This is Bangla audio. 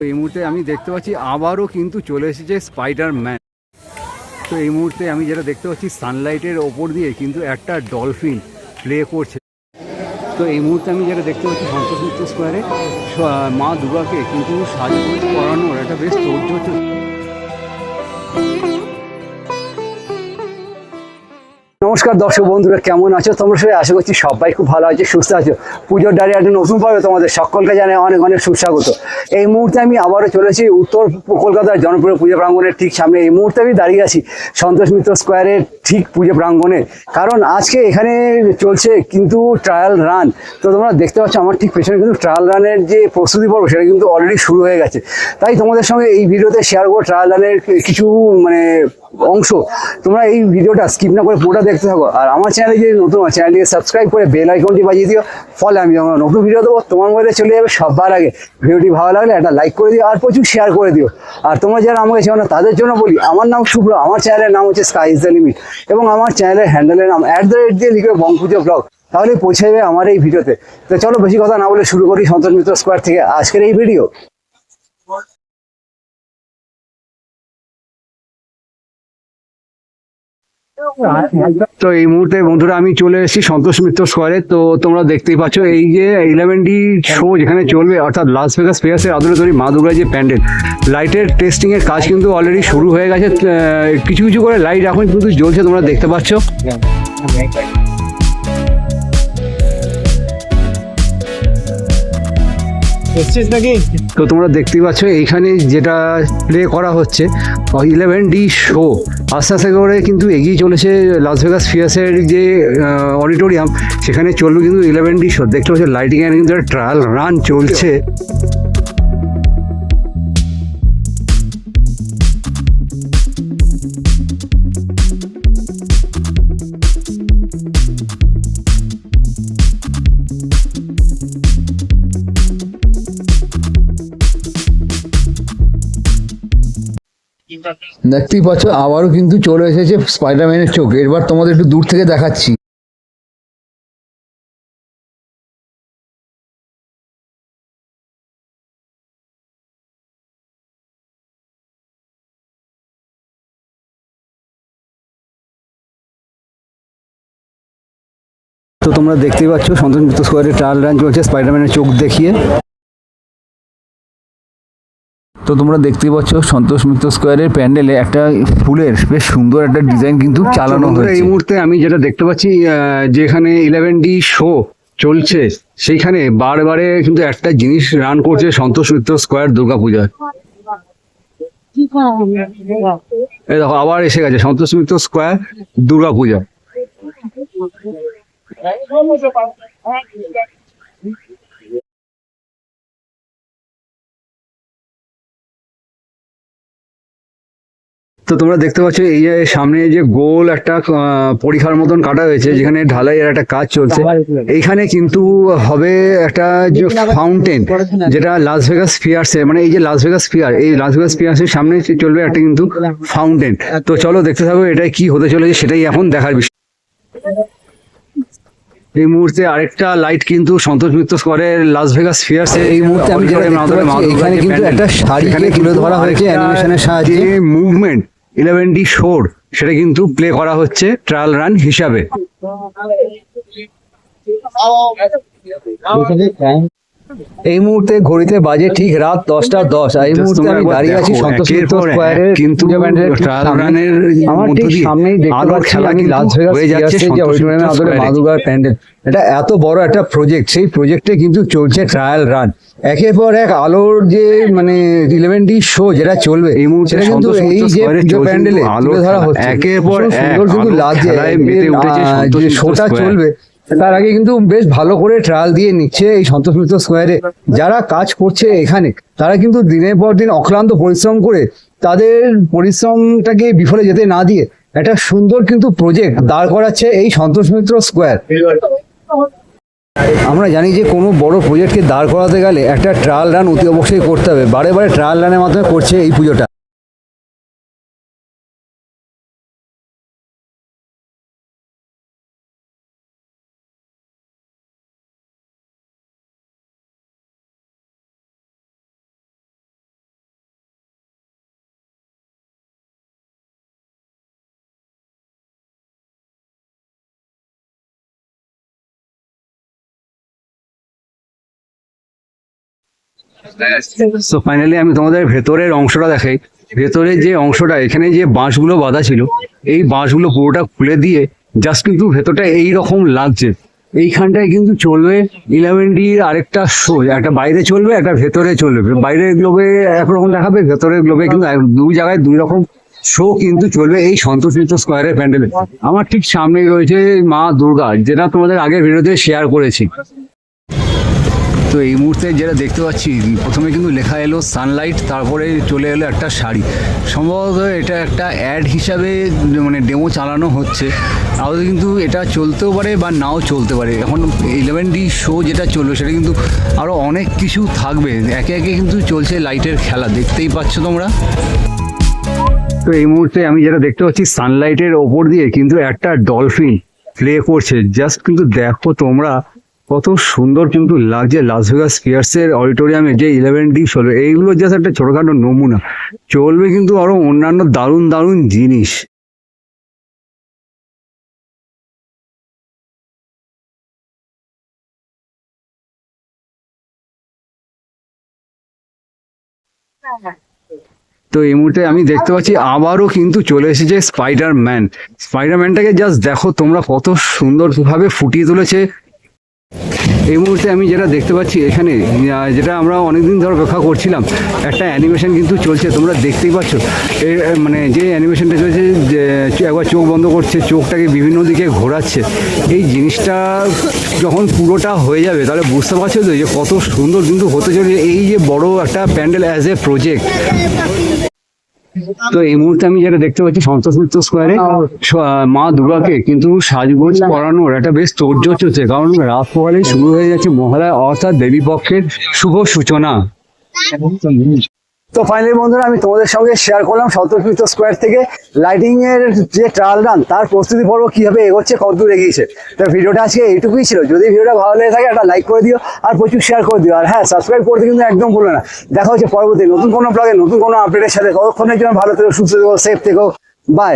এই মুহূর্তে আমি দেখতে পাচ্ছি আবারও কিন্তু চলে এসেছে স্পাইডার ম্যান তো এই মুহূর্তে আমি যেটা দেখতে পাচ্ছি সানলাইটের ওপর দিয়ে কিন্তু একটা ডলফিন প্লে করছে। তো এই মুহূর্তে আমি যেটা দেখতে পাচ্ছি সন্তোষ মিত্র স্কোয়ারে মা দুর্গাকে কিন্তু সাজগোজ করানোর একটা বেশ তোড়জোড় নমস্কার দর্শক বন্ধুরা, কেমন আছো তোমরা সবাই? আশা করছি সবাই খুব ভালো আছে, সুস্থ আছো। পুজোর ডারে একটা নতুন পর্বে তোমাদের সকলকে জানাই অনেক অনেক সুস্বাগত। এই মুহূর্তে আমি আবারও চলেছি উত্তর কলকাতার জনপ্রিয় পুজো প্রাঙ্গণের ঠিক সামনে। এই মুহূর্তে আমি দাঁড়িয়ে আছি সন্তোষ মিত্র স্কোয়ারের ঠিক পুজো প্রাঙ্গণে। কারণ আজকে এখানে চলছে কিন্তু ট্রায়াল রান তো তোমরা দেখতে পাচ্ছ আমার ঠিক পেছনে কিন্তু ট্রায়াল রানের যে প্রস্তুতি পর্ব, সেটা কিন্তু অলরেডি শুরু হয়ে গেছে। তাই তোমাদের সঙ্গে এই ভিডিওতে শেয়ার করব ট্রায়াল রানের কিছু মানে অংশ। তোমরা এই ভিডিওটা স্কিপ না করে পুরোটা দেখতে থাকো। আর আমার চ্যানেলে যদি নতুন চ্যানেলটিকে সাবস্ক্রাইব করে বেল আইকনটি বাজিয়ে দিও। ফলে আমি যখন নতুন ভিডিও দেবো, তোমার মধ্যে চলে যাবে সবার আগে। ভিডিওটি ভালো লাগলে একটা লাইক করে দিও আর প্রচুর শেয়ার করে দিও। আর তোমরা যারা আমাকে চেনো না, তাদের জন্য বলি, আমার নাম শুভ্র, আমার চ্যানেলের নাম হচ্ছে স্কাই ইজ দ্য লিমিট এবং আমার চ্যানেলের হ্যান্ডেলের নাম অ্যাট দ্য রেট দিয়ে লিখবে বঙ্কুজো ব্লগ তাহলে পৌঁছে যাবে আমার এই ভিডিওতে তো চলো, বেশি কথা না বলে শুরু করি সন্তোষ মিত্র স্কোয়ার থেকে আজকের এই ভিডিও তো এই মুহূর্তে বন্ধুরা আমি চলে এসেছি সন্তোষ মিত্র স্কোয়ারে তো তোমরা দেখতেই পাচ্ছ এই যে ইলেভেন ডি শো যেখানে চলবে, অর্থাৎ লাস ভেগাস ফেয়ার্সের আদলে তৈরি মা দুর্গা যে প্যান্ডেল। লাইটের টেস্টিং এর কাজ কিন্তু অলরেডি শুরু হয়ে গেছে। কিছু কিছু করে লাইট এখন কিন্তু জ্বলছে, তোমরা দেখতে পাচ্ছ। নাকি? তো তোমরা দেখতেই পাচ্ছ, এইখানে যেটা প্লে করা হচ্ছে ইলেভেন ডি শো আস্তে আস্তে করে কিন্তু এগিয়ে চলেছে লাস ভেগাস ফিয়াসের যে অডিটোরিয়াম সেখানে চলবে কিন্তু ইলেভেন ডি শো দেখতে পাচ্ছ লাইটিং এর কিন্তু ট্রায়াল রান চলছে। দেখতেই পাচ্ছ, আবারও কিন্তু চলে এসেছে স্পাইডারম্যানের চোখ। এবার তোমাদের একটু দূর থেকে দেখাচ্ছি। তো তোমরা দেখতেই পাচ্ছ সন্তোষ মিত্র স্কোয়ারে ট্রায়াল রান চলছে স্পাইডারম্যানের চোখ দেখিয়ে। তো তোমরা দেখতেই পাচ্ছ সন্তোষ মিত্র স্কোয়ারের প্যান্ডেলে একটা ফুলের বেশ সুন্দর একটা ডিজাইন কিন্তু চালানো হয়েছে এই মুহূর্তে আমি যেটা দেখতে পাচ্ছি যেখানে ইলেভেন ডি শো চলছে সেইখানে বারবারে কিন্তু একটা জিনিস রান করছে সন্তোষ মিত্র স্কোয়ার দুর্গাপূজায়। এই দেখো আবার এসে গেছে সন্তোষ মিত্র স্কোয়ার দুর্গাপূজা। তো তোমরা দেখতে পাচ্ছ এই যে সামনে যে গোল একটা পরীক্ষার মতন কাটা হয়েছে যেখানে ঢালাইয়ের একটা কাজ চলছে। এইখানে কিন্তু হবে একটা যে ফাউন্টেন যেটা লাস ভেগাস ফিয়ার্সে মানে এই যে লাস ভেগাস ফিয়ার এই লাস ভেগাস ফিয়ার্সের সামনে চলবে একটা কিন্তু ফাউন্টেন তো চলো দেখতে থাকো এটা কি হতে চলেছে সেটাই এখন দেখার বিষয়। এই মুহূর্তে আরেকটা লাইট কিন্তু সন্তোষ মিত্র স্কোয়ারের লাস ভেগাস ফিয়ার্সে এই মুহূর্তে আমি যেটা এখানে কিন্তু একটা শাড়িকে তুলে ধরা হয়েছে অ্যানিমেশনের সাহায্যে। মুভমেন্ট ইলেভেন ডি শোর সেটা কিন্তু প্লে করা হচ্ছে ট্রায়াল রান হিসাবে। এই মুহূর্তে ঘড়িতে বাজে ঠিক রাত দশটা দশ। আর এই মুহূর্তে আমি দাঁড়িয়ে আছি সন্তোষ স্কোয়ারের কিন্তু আমার ঠিক সামনেই দেখতে পাচ্ছি খেলা আমি কিন্তু লাস ভেগাস যাচ্ছে যে সন্তোষ অডিটোরিয়ামের মিত্র আদলে মা প্যান্ডেল। এটা এত বড় একটা প্রজেক্ট সেই প্রজেক্টে কিন্তু চলছে ট্রায়াল রান একের পর এক আলোর যে মানে ইলেভেন ডি শো যেটা চলবে এই মুহূর্তে কিন্তু এই যে প্যান্ডেলে তুলে ধরা হচ্ছে। একের পর এক কিন্তু যে শোটা চলবে তার আগে কিন্তু বেশ ভালো করে ট্রায়াল দিয়ে নিচ্ছে এই সন্তোষ মিত্র স্কোয়ারে যারা কাজ করছে এখানে, তারা কিন্তু দিনের পর দিন অক্লান্ত পরিশ্রম করে তাদের পরিশ্রমটাকে বিফলে যেতে না দিয়ে একটা সুন্দর কিন্তু প্রজেক্ট দাঁড় করাচ্ছে এই সন্তোষ মিত্র স্কোয়ার আমরা জানি যে কোনো বড় প্রজেক্টকে দাঁড় করাতে গেলে একটা ট্রায়াল রান অতি অবশ্যই করতে হবে। বারে বারে ট্রায়াল রানের মাধ্যমে করছে এই পুজোটা। সো ফাইনালি আমি তোমাদের ভেতরের অংশটা দেখাই। ভেতরে যে অংশটা, এখানে যে বাঁশগুলো বাঁধা ছিল, এই বাঁশগুলো পুরোটা খুলে দিয়ে জাস্ট কিন্তু ভেতরটা এই রকম লাগছে। এইখানটায় কিন্তু চলবে ইলেভেন ডির আরেকটা শো একটা বাইরে চলবে, একটা ভেতরে চলবে। বাইরের গ্লোবে একরকম দেখাবে, ভেতরের গ্লোবে কিন্তু দুই জায়গায় দুই রকম শো কিন্তু চলবে এই সন্তোষ মিত্র স্কোয়ারের প্যান্ডেলে আমার ঠিক সামনে রয়েছে মা দুর্গা, যেটা তোমাদের আগের ভিডিওতে শেয়ার করেছি। তো এই মুহূর্তে যেটা দেখতে পাচ্ছি, প্রথমে কিন্তু লেখা এলো সানলাইট তারপরে চলে এলো একটা শাড়ি। সম্ভবত এটা একটা অ্যাড হিসাবে মানে ডেমো চালানো হচ্ছে। আদৌ কিন্তু এটা চলতেও পারে বা নাও চলতে পারে। এখন ইলেভেন ডি শো যেটা চলবে, সেটা কিন্তু আরও অনেক কিছু থাকবে। একে একে কিন্তু চলছে লাইটের খেলা, দেখতেই পাচ্ছ তোমরা। তো এই মুহূর্তে আমি যেটা দেখতে পাচ্ছি সানলাইটের ওপর দিয়ে কিন্তু একটা ডলফিন প্লে করছে। জাস্ট কিন্তু দেখো তোমরা কত সুন্দর কিন্তু লাগছে লাস ভেগাস স্পিয়ার্সের অডিটোরিয়ামে যে ইলেভেন ডি চলবে এইগুলো জাস্ট একটা ছোটখাটো নমুনা। চলবে কিন্তু আরও অন্যান্য দারুণ দারুণ জিনিস। তো এই মুহূর্তে আমি দেখতে পাচ্ছি, আবারও কিন্তু চলে এসেছে স্পাইডার ম্যান স্পাইডার ম্যানটাকে জাস্ট দেখো, তোমরা কত সুন্দরভাবে ফুটিয়ে তুলেছে। এই মুহূর্তে আমি যেটা দেখতে পাচ্ছি এখানে যেটা আমরা অনেকদিন ধরে অপেক্ষা করছিলাম, একটা অ্যানিমেশন কিন্তু চলছে, তোমরা দেখতেই পাচ্ছ। এর মানে যে অ্যানিমেশনটা চলছে, যে একবার চোখ বন্ধ করছে, চোখটাকে বিভিন্ন দিকে ঘোরাচ্ছে, এই জিনিসটা যখন পুরোটা হয়ে যাবে, তাহলে বুঝতে পারছ তো যে কত সুন্দর কিন্তু হতে চলেছে, এই যে বড় একটা প্যান্ডেল অ্যাজ এ প্রজেক্ট তো এই মুহূর্তে আমি যেটা দেখতে পাচ্ছি সন্তোষ মিত্র স্কোয়ারে মা দুর্গাকে কিন্তু সাজগোজ করানোর একটা বেশ তোড়জোড় চলছে। কারণ রাত পোহালেই শুরু হয়ে যাচ্ছে মহালয়া অর্থাৎ দেবী পক্ষের শুভ সূচনা। তো ফাইনালি বন্ধুরা, আমি তোমাদের সঙ্গে শেয়ার করলাম সতর্কিত স্কোয়ার থেকে লাইটিং এর যে ট্রায়াল রান তার প্রস্তুতি পর্ব কীভাবে এগোচ্ছে কতদূর এগিয়েছে। তো ভিডিওটা আজকে এইটুকুই ছিল। যদি ভিডিওটা ভালো লেগে থাকে, একটা লাইক করে দিও আর প্রচুর শেয়ার করে দিও। আর হ্যাঁ সাবস্ক্রাইব করতে কিন্তু একদম ভুলো না। দেখা হচ্ছে পরবর্তী নতুন কোনো ব্লগে নতুন কোনো আপডেটের সাথে। কতক্ষণের জন্য ভালো থেকো, সুস্থ থেকো সেফ থেকো। বাই